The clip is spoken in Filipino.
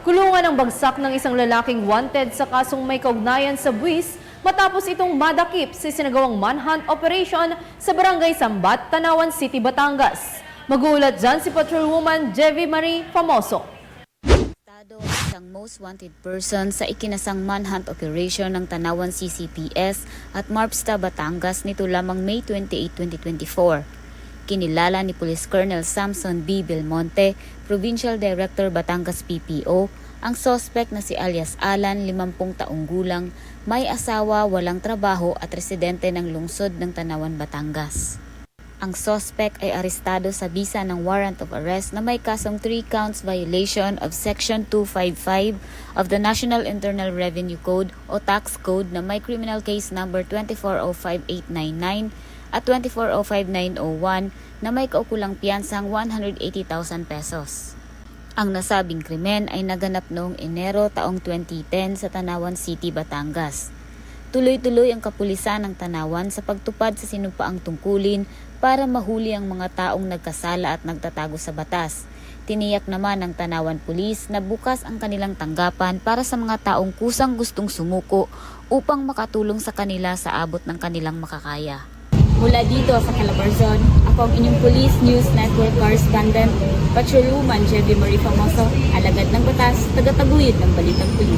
Kulungan ang bagsak ng isang lalaking wanted sa kasong may kaugnayan sa buwis matapos itong madakip sa sinagawang manhunt operation sa barangay Sambat, Tanawan City, Batangas. Magulat dyan si Patrolwoman Jevi Marie Famoso. Isang most wanted person sa ikinasang manhunt operation ng Tanawan CCPS at Marpsta, Batangas nito lamang May 28, 2024. Kinilala ni Police Colonel Samson B. Belmonte, Provincial Director Batangas PPO, ang sospek na si alias Alan, 50 taong gulang, may asawa, walang trabaho at residente ng lungsod ng Tanawan, Batangas. Ang suspect ay arestado sa bisa ng warrant of arrest na may kasong 3 counts violation of Section 255 of the National Internal Revenue Code o Tax Code na may criminal case number 2405899 at 2405901 na may kaukulang piyansang 180,000 pesos. Ang nasabing krimen ay naganap noong Enero taong 2010 sa Tanawan City, Batangas. Tuloy-tuloy ang kapulisan ng Tanawan sa pagtupad sa sinumpaang tungkulin para mahuli ang mga taong nagkasala at nagtatago sa batas. Tiniyak naman ng Tanawan Police na bukas ang kanilang tanggapan para sa mga taong kusang gustong sumuko upang makatulong sa kanila sa abot ng kanilang makakaya. Mula dito sa Calabarzon, ako ang inyong Police News Network Correspondent, Patrolwoman Jevie Marie Famoso, alagad ng batas, tagataguyod ng Balitang Pulis.